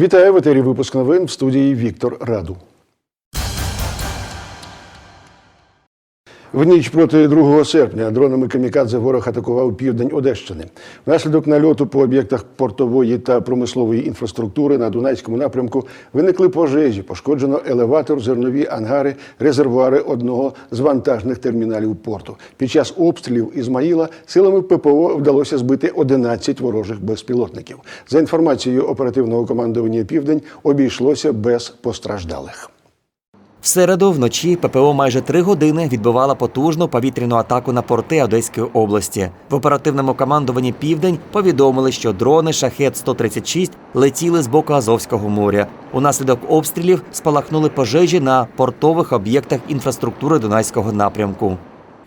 Вітаю в етері випуск новин в студії Віктор Раду. В ніч проти 2 серпня дронами камікадзе ворог атакував південь Одещини. Внаслідок нальоту по об'єктах портової та промислової інфраструктури на Дунайському напрямку виникли пожежі. Пошкоджено елеватор, зернові ангари, резервуари одного з вантажних терміналів порту. Під час обстрілів Ізмаїла силами ППО вдалося збити 11 ворожих безпілотників. За інформацією оперативного командування Південь обійшлося без постраждалих. В середу вночі ППО майже три години відбивала потужну повітряну атаку на порти Одеської області. В оперативному командуванні Південь повідомили, що дрони шахет 136 летіли з боку Азовського моря. Унаслідок обстрілів спалахнули пожежі на портових об'єктах інфраструктури Дунайського напрямку.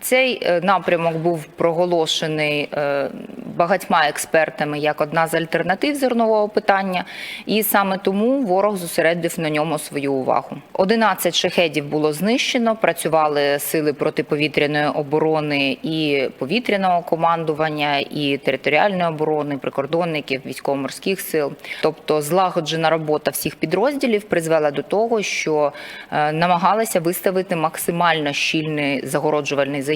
Цей е, напрямок був проголошений е, багатьма експертами як одна з альтернатив зернового питання, і саме тому ворог зосередив на ньому свою увагу. 11 шахедів було знищено. Працювали сили протиповітряної оборони і повітряного командування, і територіальної оборони, прикордонників, військово-морських сил. Тобто, злагоджена робота всіх підрозділів призвела до того, що е, намагалися виставити максимально щільний загороджувальний заго-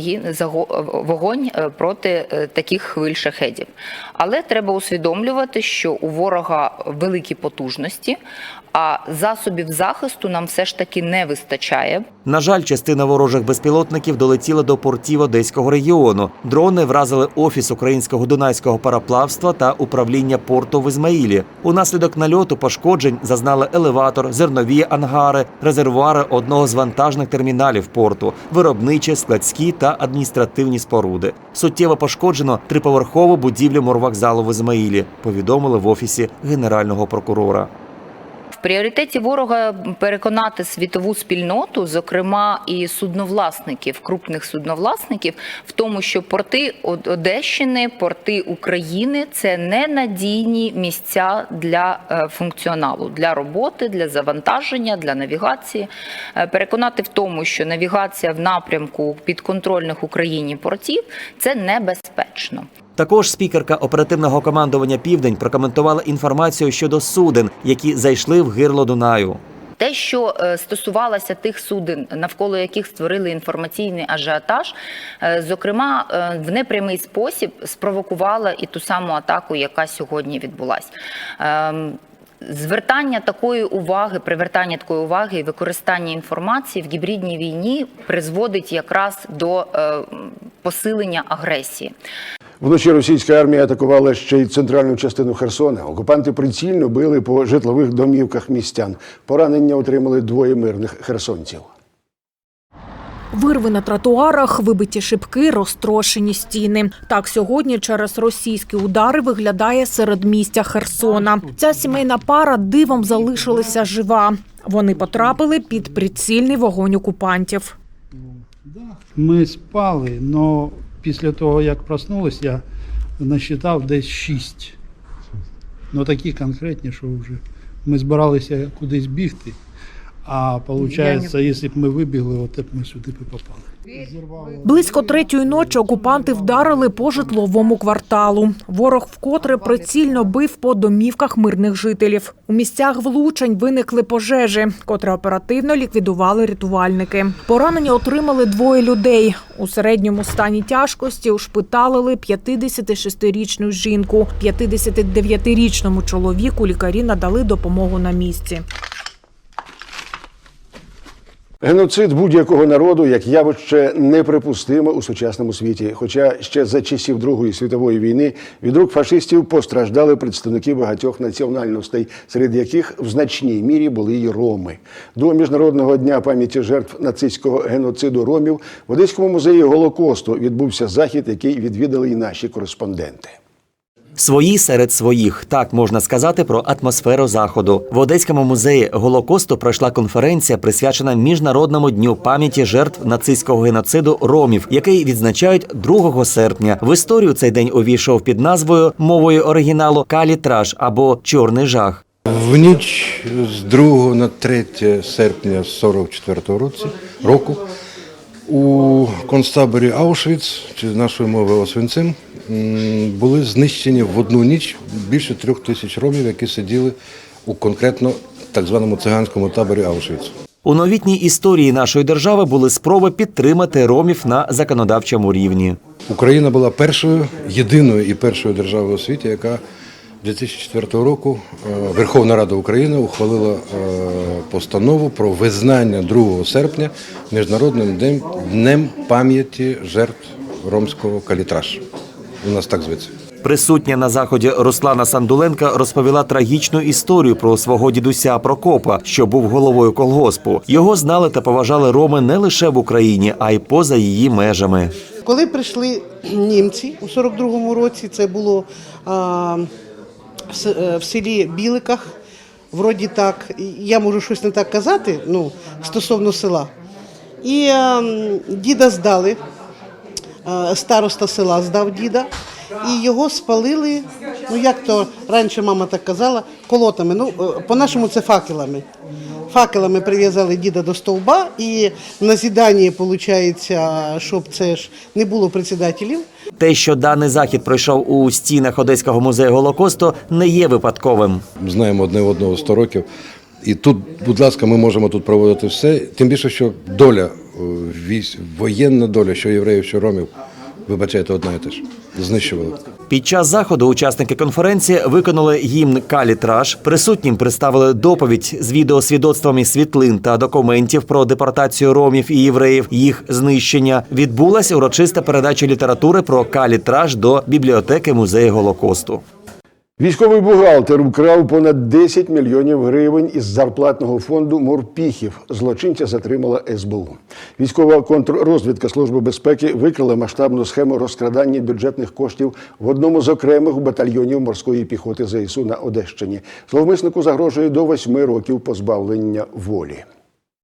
вогонь е, проти е, таких хвиль шахедів. Але треба усвідомлювати, що у ворога великі потужності, а засобів захисту нам все ж таки не вистачає. На жаль, частина ворожих безпілотників долетіла до портів Одеського регіону. Дрони вразили офіс українського дунайського пароплавства та управління порту в Ізмаїлі. Унаслідок нальоту пошкоджень зазнали елеватор, зернові ангари, резервуари одного з вантажних терміналів порту, виробничі, складські та адміністративні споруди. Суттєво пошкоджено триповерхову будівлю морвокзалу в Ізмаїлі. Повідомили в офісі генерального прокурора. Пріоритеті ворога переконати світову спільноту, зокрема і судновласників, крупних судновласників, в тому, що порти Одещини, порти України це ненадійні місця для е, функціоналу, для роботи, для завантаження, для навігації. Е, Переконати в тому, що навігація в напрямку підконтрольних Україні портів це небезпечно. Також спікерка оперативного командування Південь прокоментувала інформацію щодо суден, які зайшли в гирло Дунаю. Те, що е, стосувалося тих суден, навколо яких створили інформаційний ажіотаж, е, зокрема, е, в непрямий спосіб спровокувала і ту саму атаку, яка сьогодні відбулась. Ем, Звертання такої уваги, привертання такої уваги і використання інформації в гібридній війні призводить якраз до посилення агресії. Вночі російська армія атакувала ще й центральну частину Херсона. Окупанти прицільно били по житлових домівках містян. Поранення отримали двоє мирних херсонців. Вирви на тротуарах, вибиті шибки, розтрошені стіни. Так сьогодні через російські удари виглядає середмістя Херсона. Ця сімейна пара дивом залишилася жива. Вони потрапили під прицільний вогонь окупантів. Ми спали, але після того, як проснулись, я насчитав десь шість. Ну такі конкретні, що вже ми збиралися кудись бігти. А виходить, якщо б ми вибігли, от б ми сюди б попали. Близько третьої ночі окупанти вдарили по житловому кварталу. Ворог вкотре прицільно бив по домівках мирних жителів. У місцях влучень виникли пожежі, котре оперативно ліквідували рятувальники. Поранення отримали двоє людей. У середньому стані тяжкості ушпиталили 56-річну жінку. 59-річному чоловіку лікарі надали допомогу на місці. Геноцид будь-якого народу як явище неприпустимо у сучасному світі. Хоча ще за часів Другої світової війни від рук фашистів постраждали представники багатьох національностей, серед яких в значній мірі були й роми. До міжнародного дня пам'яті жертв нацистського геноциду ромів в Одеському музеї Голокосту відбувся захід, який відвідали й наші кореспонденти. Свої серед своїх так можна сказати про атмосферу заходу. В Одеському музеї Голокосту пройшла конференція, присвячена міжнародному дню пам'яті жертв нацистського геноциду ромів, який відзначають 2 серпня. В історію цей день увійшов під назвою мовою оригіналу Калітраж або Чорний жах. В ніч з 2 на 3 серпня 44 році року у концтаборі Аушвіц, чи з нашої мови Освінцим, були знищені в одну ніч більше трьох тисяч ромів, які сиділи у конкретно так званому циганському таборі Аушвіц. У новітній історії нашої держави були спроби підтримати ромів на законодавчому рівні. Україна була першою, єдиною і першою державою у світі, яка 2004 року е, Верховна Рада України ухвалила е, постанову про визнання 2 серпня міжнародним днем, днем пам'яті жертв ромського калітражу. У нас так зветься. Присутня на заході Руслана Сандуленка розповіла трагічну історію про свого дідуся Прокопа, що був головою колгоспу. Його знали та поважали роми не лише в Україні, а й поза її межами. Коли прийшли німці у 42-му році, це було а, в, е, в селі Біликах. Вроді так, я можу щось не так казати, ну, стосовно села. І е, діда здали, староста села здав діда, і його спалили, ну як то раніше мама так казала, колотами. Ну, е, по-нашому це факелами. Факелами прив'язали діда до стовба, і в назіданні, виходить, щоб це ж не було председателів, Те, що даний захід пройшов у стінах Одеського музею Голокосту, не є випадковим. знаємо одне одного 100 років. І тут, будь ласка, ми можемо тут проводити все. Тим більше, що доля, е, воєнна доля, що євреїв, що ромів, вибачайте, одна і те ж. Знищували. Під час заходу учасники конференції виконали гімн Калітраж. Присутнім представили доповідь з відеосвідоцтвами світлин та документів про депортацію ромів і євреїв, їх знищення. Відбулася урочиста передача літератури про Калітраж до бібліотеки музею Голокосту. Військовий бухгалтер вкрав понад 10 мільйонів гривень із зарплатного фонду морпіхів. Злочинця затримала СБУ. Військова контррозвідка Служби безпеки викрила масштабну схему розкрадання бюджетних коштів в одному з окремих батальйонів морської піхоти ЗСУ на Одещині. Зловмиснику загрожує до 8 років позбавлення волі.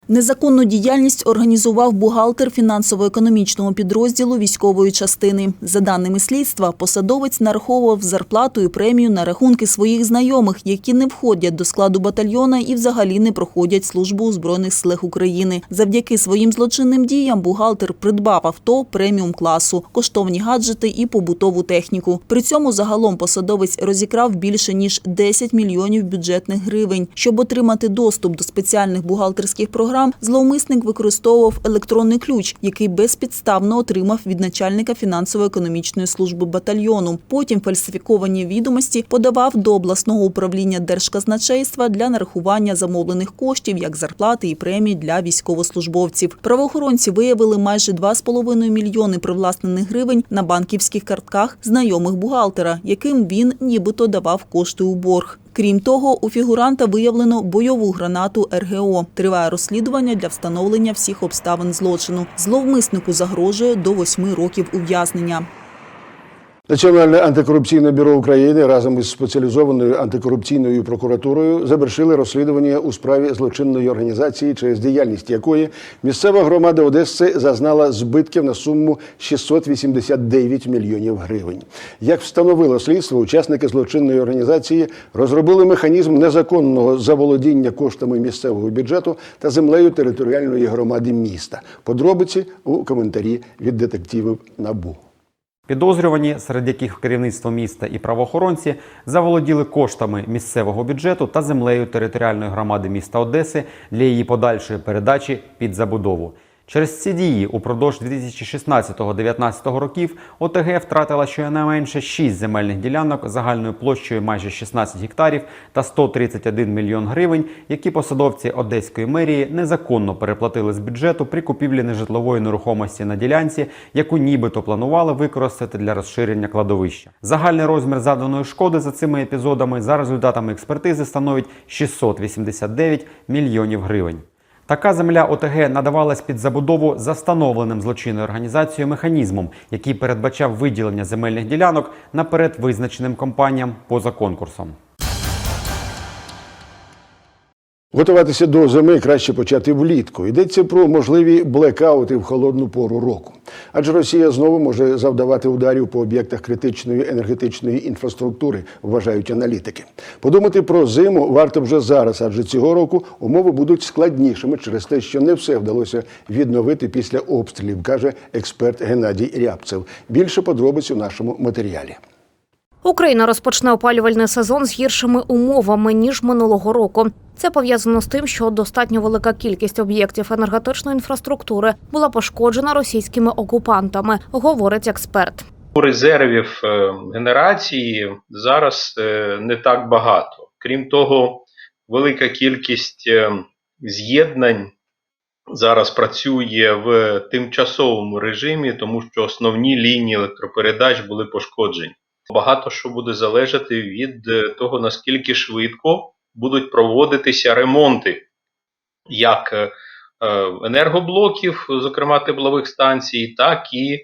Незаконну діяльність організував бухгалтер фінансово-економічного підрозділу військової частини. За даними слідства, посадовець нараховував зарплату і премію на рахунки своїх знайомих, які не входять до складу батальйона і взагалі не проходять службу у збройних силах України. Завдяки своїм злочинним діям бухгалтер придбав авто преміум класу, коштовні гаджети і побутову техніку. При цьому загалом посадовець розікрав більше ніж 10 мільйонів бюджетних гривень. Щоб отримати доступ до спеціальних бухгалтерських програм, зловмисник використовував електронний ключ, який безпідставно отримав від начальника фінансово-економічної служби батальйону. Потім фальсифіковані відомості подавав до обласного управління держказначейства для нарахування замовлених коштів як зарплати і премій для військовослужбовців. Правоохоронці виявили майже 2,5 мільйони привласнених гривень на банківських картках знайомих бухгалтера, яким він нібито давав кошти у борг. Крім того, у фігуранта виявлено бойову гранату РГО. Триває розслідування для встановлення всіх обставин злочину. Зловмиснику загрожує до восьми років ув'язнення. Національне антикорупційне бюро України разом із спеціалізованою антикорупційною прокуратурою завершили розслідування у справі злочинної організації, через діяльність якої місцева громада Одеси зазнала збитків на суму 689 мільйонів гривень. Як встановило слідство, учасники злочинної організації розробили механізм незаконного заволодіння коштами місцевого бюджету та землею територіальної громади міста. Подробиці у коментарі від детективів НАБУ. Підозрювані, серед яких керівництво міста і правоохоронці, заволоділи коштами місцевого бюджету та землею територіальної громади міста Одеси для її подальшої передачі під забудову. Через ці дії упродовж 2016-2019 років ОТГ втратила щонайменше 6 земельних ділянок загальною площею майже 16 гектарів та 131 мільйон гривень, які посадовці Одеської мерії незаконно переплатили з бюджету при купівлі нежитлової нерухомості на ділянці, яку нібито планували використати для розширення кладовища. Загальний розмір заданої шкоди за цими епізодами за результатами експертизи становить 689 мільйонів гривень. Така земля ОТГ надавалась під забудову за встановленим злочинною організацією механізмом, який передбачав виділення земельних ділянок наперед визначеним компаніям поза конкурсом. Готуватися до зими краще почати влітку. Йдеться про можливі блекаути в холодну пору року. Адже Росія знову може завдавати ударів по об'єктах критичної енергетичної інфраструктури, вважають аналітики. Подумати про зиму варто вже зараз, адже цього року умови будуть складнішими через те, що не все вдалося відновити після обстрілів, каже експерт Геннадій Рябцев. Більше подробиць у нашому матеріалі. Україна розпочне опалювальний сезон з гіршими умовами ніж минулого року. Це пов'язано з тим, що достатньо велика кількість об'єктів енергетичної інфраструктури була пошкоджена російськими окупантами, говорить експерт. резервів е, генерації зараз е, не так багато. Крім того, велика кількість е, з'єднань зараз працює в тимчасовому режимі, тому що основні лінії електропередач були пошкоджені. Багато що буде залежати від е, того, наскільки швидко будуть проводитися ремонти як е, е, енергоблоків, зокрема теплових станцій, так і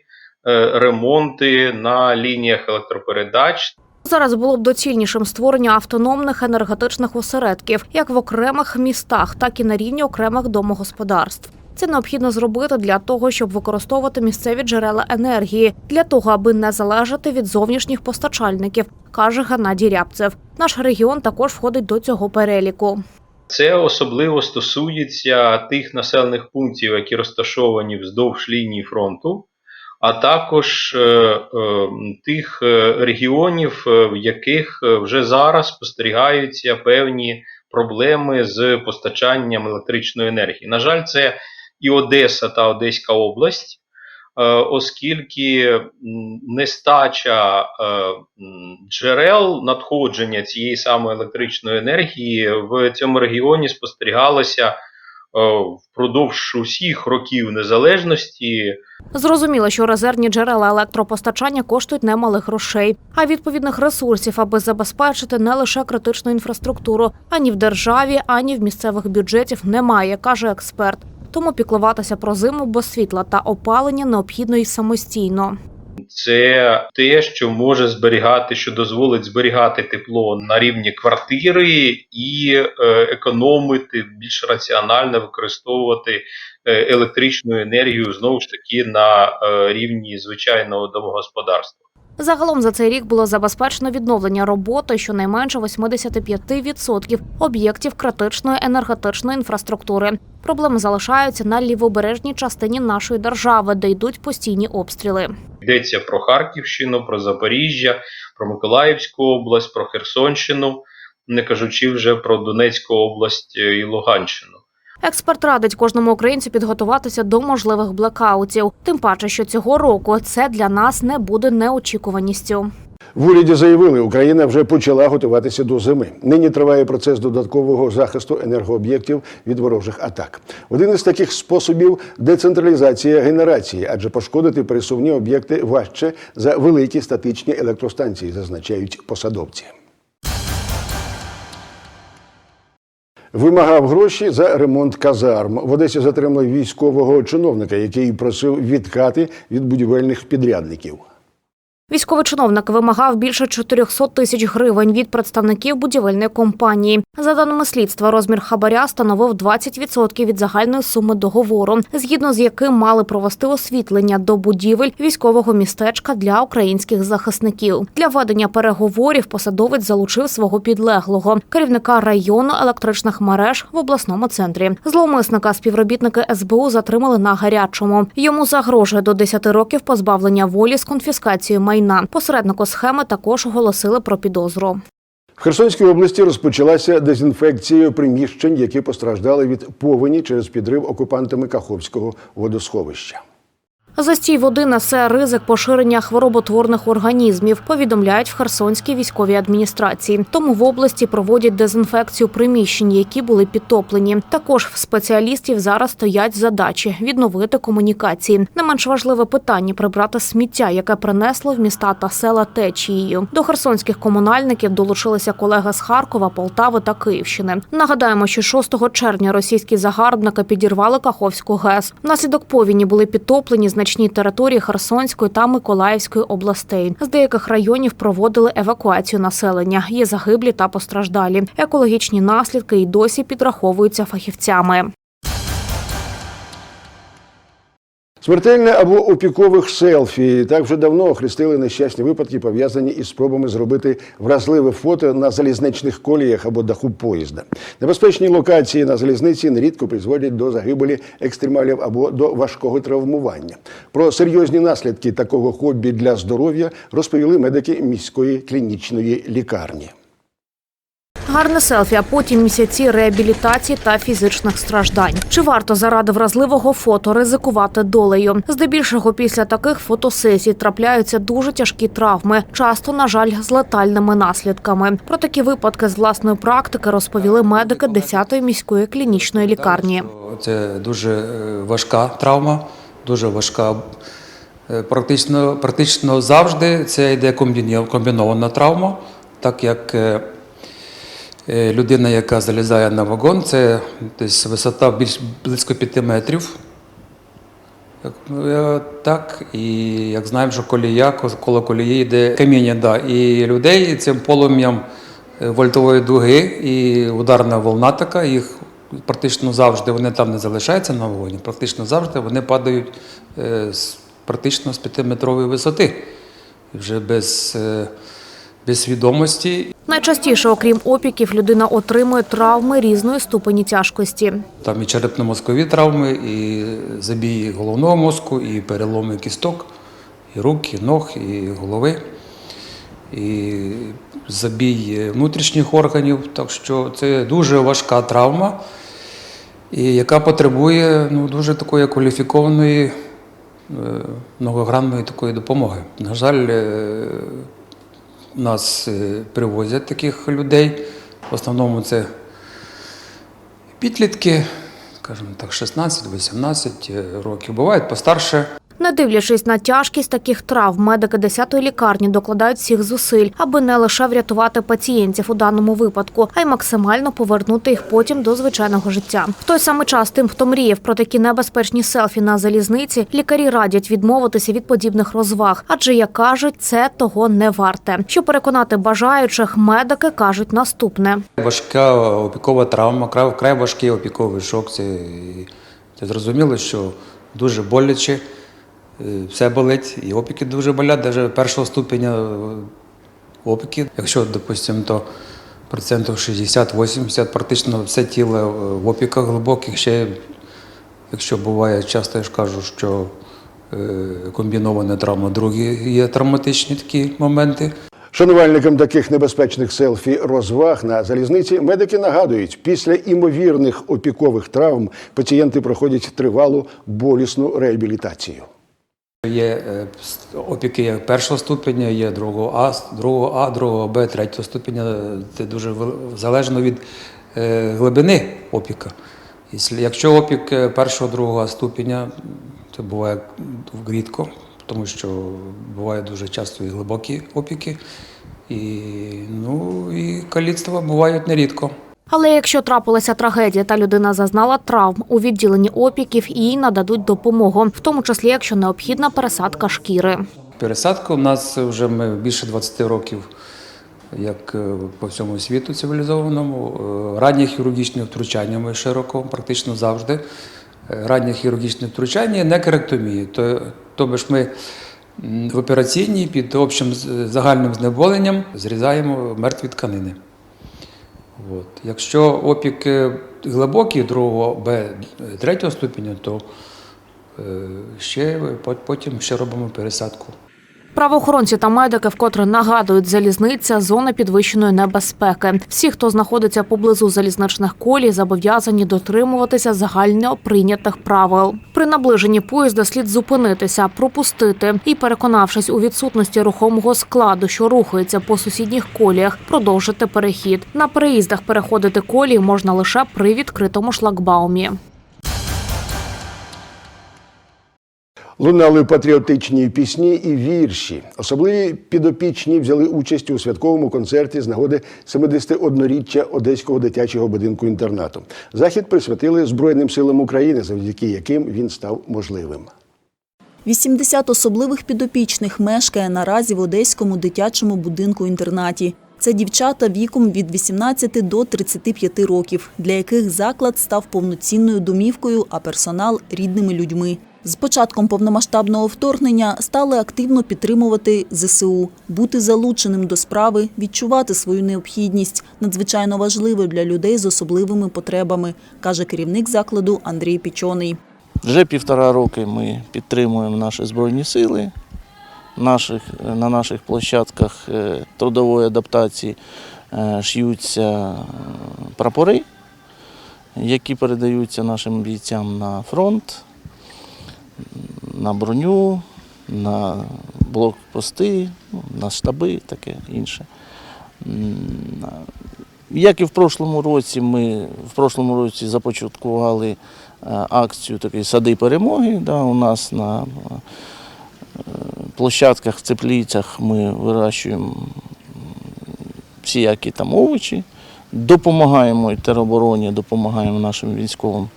ремонти на лініях електропередач. Зараз було б доцільнішим створення автономних енергетичних осередків як в окремих містах, так і на рівні окремих домогосподарств. Це необхідно зробити для того, щоб використовувати місцеві джерела енергії, для того, аби не залежати від зовнішніх постачальників, каже Геннадій Рябцев. Наш регіон також входить до цього переліку. Це особливо стосується тих населених пунктів, які розташовані вздовж лінії фронту, а також е, е, тих е, регіонів, в яких вже зараз спостерігаються певні проблеми з постачанням електричної енергії. На жаль, це і Одеса та Одеська область. е, Оскільки нестача е, джерел надходження цієї самої електричної енергії в цьому регіоні спостерігалося е, впродовж усіх років незалежності. Зрозуміло, що резервні джерела електропостачання коштують немалих грошей, а відповідних ресурсів, аби забезпечити не лише критичну інфраструктуру, ані в державі, ані в місцевих бюджетів немає, каже експерт. Тому піклуватися про зиму без світла та опалення необхідно і самостійно. Це те, що може зберігати, що дозволить зберігати тепло на рівні квартири і е, економити більш раціонально використовувати е, електричну енергію знову ж таки на е, рівні звичайного домогосподарства. Загалом за цей рік було забезпечено відновлення роботи щонайменше 85% об'єктів критичної енергетичної інфраструктури. Проблеми залишаються на лівобережній частині нашої держави, де йдуть постійні обстріли. Йдеться про Харківщину, про Запоріжжя, про Миколаївську область, про Херсонщину, не кажучи вже про Донецьку область е, і Луганщину. Експерт радить кожному українцю підготуватися до можливих блекаутів. Тим паче, що цього року це для нас не буде неочікуваністю. В уряді заявили, Україна вже почала готуватися до зими. Нині триває процес додаткового захисту енергооб'єктів від ворожих атак. Один із таких способів децентралізація генерації, адже пошкодити пересувні об'єкти важче за великі статичні електростанції, зазначають посадовці. Вимагав гроші за ремонт казарм. В Одесі затримали військового чиновника, який просив відкати від будівельних підрядників. Військовий чиновник вимагав більше 400 тисяч гривень від представників будівельної компанії. За даними слідства, розмір хабаря становив 20% від загальної суми договору, згідно з яким мали провести освітлення до будівель військового містечка для українських захисників. Для ведення переговорів посадовець залучив свого підлеглого керівника району електричних мереж в обласному центрі. Зловмисника співробітники СБУ затримали на гарячому. Йому загрожує до 10 років позбавлення волі з конфіскацією майна. Посереднику схеми також оголосили про підозру. В Херсонській області розпочалася дезінфекція приміщень, які постраждали від повені через підрив окупантами Каховського водосховища. Застій води несе ризик поширення хвороботворних організмів, повідомляють в Херсонській військовій адміністрації. Тому в області проводять дезінфекцію приміщень, які були підтоплені. Також в спеціалістів зараз стоять задачі відновити комунікації. Не менш важливе питання прибрати сміття, яке принесло в міста та села течією. До херсонських комунальників долучилися колеги з Харкова, Полтави та Київщини. Нагадаємо, що 6 червня російські загарбники підірвали Каховську ГЕС. Внаслідок повіні були підтоплені значні території Херсонської та Миколаївської областей. З деяких районів проводили евакуацію населення. Є загиблі та постраждалі. Екологічні наслідки й досі підраховуються фахівцями. Смертельне або опікових селфі так вже давно охрестили нещасні випадки, пов'язані із спробами зробити вразливе фото на залізничних коліях або даху поїзда. Небезпечні локації на залізниці нерідко призводять до загибелі екстремалів або до важкого травмування. Про серйозні наслідки такого хобі для здоров'я розповіли медики міської клінічної лікарні. Гарне селфі, а потім місяці реабілітації та фізичних страждань. Чи варто заради вразливого фото ризикувати долею? Здебільшого після таких фотосесій трапляються дуже тяжкі травми, часто, на жаль, з летальними наслідками. Про такі випадки з власної практики розповіли медики 10-ї міської клінічної лікарні. Це дуже е, важка травма, дуже важка. Е, Практично, практично завжди це йде комбінована травма, так як е, людина, яка залізає на вагон, це десь висота більш близько 5 метрів. Е, Так, і як знаємо, що колія, коло колії йде каміння, да, і людей цим полум'ям е, вольтової дуги і ударна волна така, їх практично завжди вони там не залишаються на вогоні, практично завжди вони падають е, практично з 5-метрової висоти, вже без, е, без свідомості. Найчастіше, окрім опіків, людина отримує травми різної ступені тяжкості. Там і черепно-мозкові травми, і забій головного мозку, і переломи кісток, і рук, і ног, і голови, і забій внутрішніх органів. Так що це дуже важка травма, і яка потребує ну, дуже такої кваліфікованої, е, многогранної такої допомоги. На жаль, е, нас е, привозять таких людей. В основному це підлітки, скажімо так, 16-18 років. Бувають постарше. Не дивлячись на тяжкість таких травм, медики 10-ї лікарні докладають всіх зусиль, аби не лише врятувати пацієнтів у даному випадку, а й максимально повернути їх потім до звичайного життя. В той самий час тим, хто мріяв про такі небезпечні селфі на залізниці, лікарі радять відмовитися від подібних розваг, адже як кажуть, це того не варте. Щоб переконати бажаючих, медики кажуть наступне. Важка опікова травма, край, важкий опіковий шок. Це, це зрозуміло, що дуже боляче, все болить, і опіки дуже болять, навіть першого ступеня е, опіки. Якщо, допустимо, то процентів 60-80, практично все тіло е, в опіках глибоких. Ще, якщо буває, часто я ж кажу, що е, комбінована травма, другі є травматичні такі моменти. Шанувальникам таких небезпечних селфі розваг на залізниці медики нагадують, після імовірних опікових травм пацієнти проходять тривалу болісну реабілітацію. Є е, опіки першого ступеня, є другого А, другого А, другого Б, третього ступеня. Це дуже залежно від е, глибини опіка. Якщо- опік е, першого, другого ступеня, це буває рідко, тому що буває дуже часто і глибокі опіки, і, ну, і каліцтва бувають нерідко. Але якщо трапилася трагедія та людина зазнала травм у відділенні опіків, їй нададуть допомогу, в тому числі якщо необхідна пересадка шкіри. Пересадка у нас вже ми більше 20 років, як е, по всьому світу цивілізованому. Е, Раннє хірургічне втручання ми широко, практично завжди. Е, Раннє хірургічне втручання не керектомії. Тобто ж ми в операційній під общим загальним знеболенням зрізаємо мертві тканини. От. Якщо опік глибокі, другого Б третього ступеня, то е, ще по- потім ще робимо пересадку. Правоохоронці та медики вкотре нагадують, залізниця зона підвищеної небезпеки. Всі, хто знаходиться поблизу залізничних колій, зобов'язані дотримуватися загально прийнятих правил. При наближенні поїзда слід зупинитися, пропустити і, переконавшись у відсутності рухомого складу, що рухається по сусідніх коліях, продовжити перехід. На переїздах переходити колії можна лише при відкритому шлагбаумі. Лунали патріотичні пісні і вірші. Особливі підопічні взяли участь у святковому концерті з нагоди 71-річчя Одеського дитячого будинку інтернату. Захід присвятили Збройним силам України, завдяки яким він став можливим. 80 особливих підопічних мешкає наразі в Одеському дитячому будинку-інтернаті. Це дівчата віком від 18 до 35 років, для яких заклад став повноцінною домівкою, а персонал – рідними людьми. З початком повномасштабного вторгнення стали активно підтримувати ЗСУ, бути залученим до справи, відчувати свою необхідність надзвичайно важливо для людей з особливими потребами, каже керівник закладу Андрій Пічоний. Вже півтора роки ми підтримуємо наші збройні сили. Наших, на наших площадках е, трудової адаптації е, шиються е, прапори, які передаються нашим бійцям на фронт, на броню, на блокпости, ну, на штаби, таке інше. Як і в прошлому році, ми в прошлому році започаткували е, акцію такої сади перемоги. Да, у нас на е, площадках в теплицях ми вирощуємо всіякі там овочі, допомагаємо теробороні, допомагаємо нашим військовим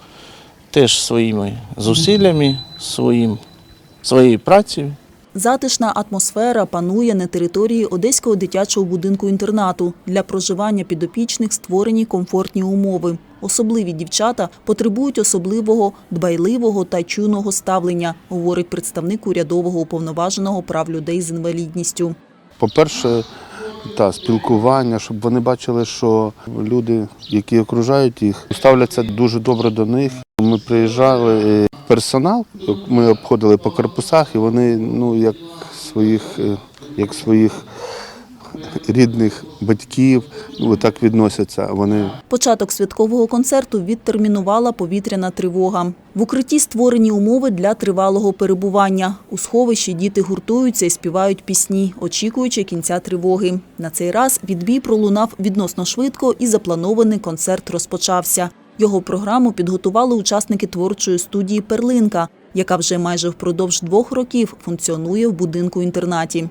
теж своїми зусиллями, своїм, своєю працею. Затишна атмосфера панує на території Одеського дитячого будинку інтернату. Для проживання підопічних створені комфортні умови. Особливі дівчата потребують особливого, дбайливого та чуйного ставлення, говорить представник урядового уповноваженого прав людей з інвалідністю. По-перше, та спілкування, щоб вони бачили, що люди, які окружають їх, ставляться дуже добре до них. Ми приїжджали е, персонал, ми обходили по корпусах, і вони ну як своїх, е, як своїх рідних батьків, ну так відносяться. Вони Початок святкового концерту відтермінувала повітряна тривога. В укритті створені умови для тривалого перебування. У сховищі діти гуртуються і співають пісні, очікуючи кінця тривоги. На цей раз відбій пролунав відносно швидко і запланований концерт розпочався. Його програму підготували учасники творчої студії Перлинка, яка вже майже впродовж двох років функціонує в будинку-інтернаті.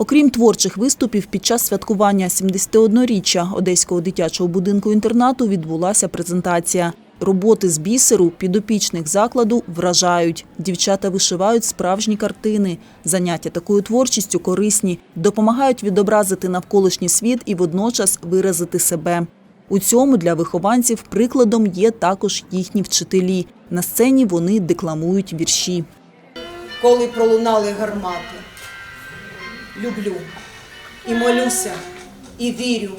Окрім творчих виступів, під час святкування 71-річчя Одеського дитячого будинку-інтернату відбулася презентація. Роботи з бісеру підопічних закладу вражають. Дівчата вишивають справжні картини. Заняття такою творчістю корисні, допомагають відобразити навколишній світ і водночас виразити себе. У цьому для вихованців прикладом є також їхні вчителі. На сцені вони декламують вірші. коли пролунали гармати. Люблю і молюся, і вірю.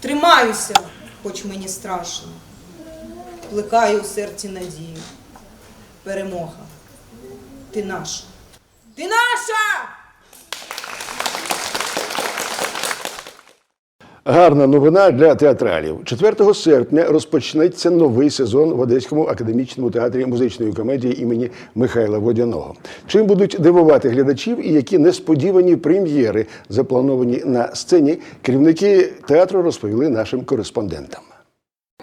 Тримаюся, хоч мені страшно. Плекаю у серці надію. Перемога. Ти наша. Ти наша! Гарна новина для театралів. 4 серпня розпочнеться новий сезон в Одеському академічному театрі музичної комедії імені Михайла Водяного. Чим будуть дивувати глядачів і які несподівані прем'єри заплановані на сцені, керівники театру розповіли нашим кореспондентам.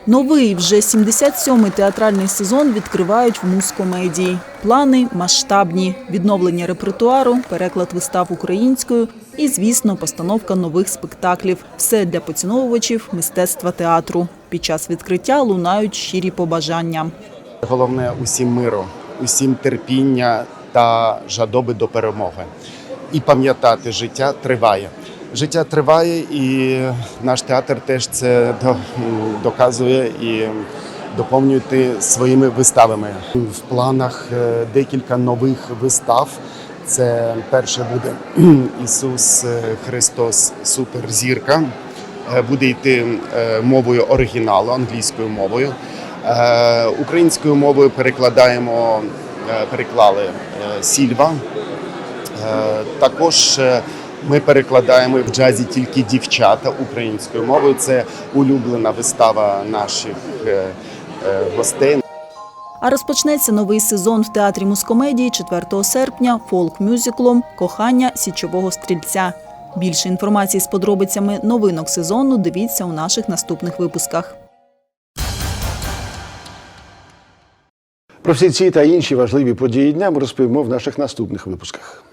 Новий вже 77-й театральний сезон відкривають в музкомедії. Плани масштабні: відновлення репертуару, переклад вистав українською і, звісно, постановка нових спектаклів. Все для поціновувачів мистецтва театру. Під час відкриття лунають щирі побажання. Головне усім миру, усім терпіння та жадоби до перемоги. І пам'ятати, життя триває. Життя триває, і наш театр теж це доказує і доповнює своїми виставами. В планах е, декілька нових вистав. Це перше буде Ісус е, Христос Суперзірка. Е, Буде йти мовою оригіналу, англійською мовою. Українською мовою перекладаємо, переклали Сільва. Також ми перекладаємо в джазі тільки дівчата українською мовою. Це улюблена вистава наших е, е, гостей. А розпочнеться новий сезон в театрі музкомедії 4 серпня фолк-мюзиклом Кохання січового стрільця. Більше інформації з подробицями новинок сезону дивіться у наших наступних випусках. Про всі ці та інші важливі події дня ми розповімо в наших наступних випусках.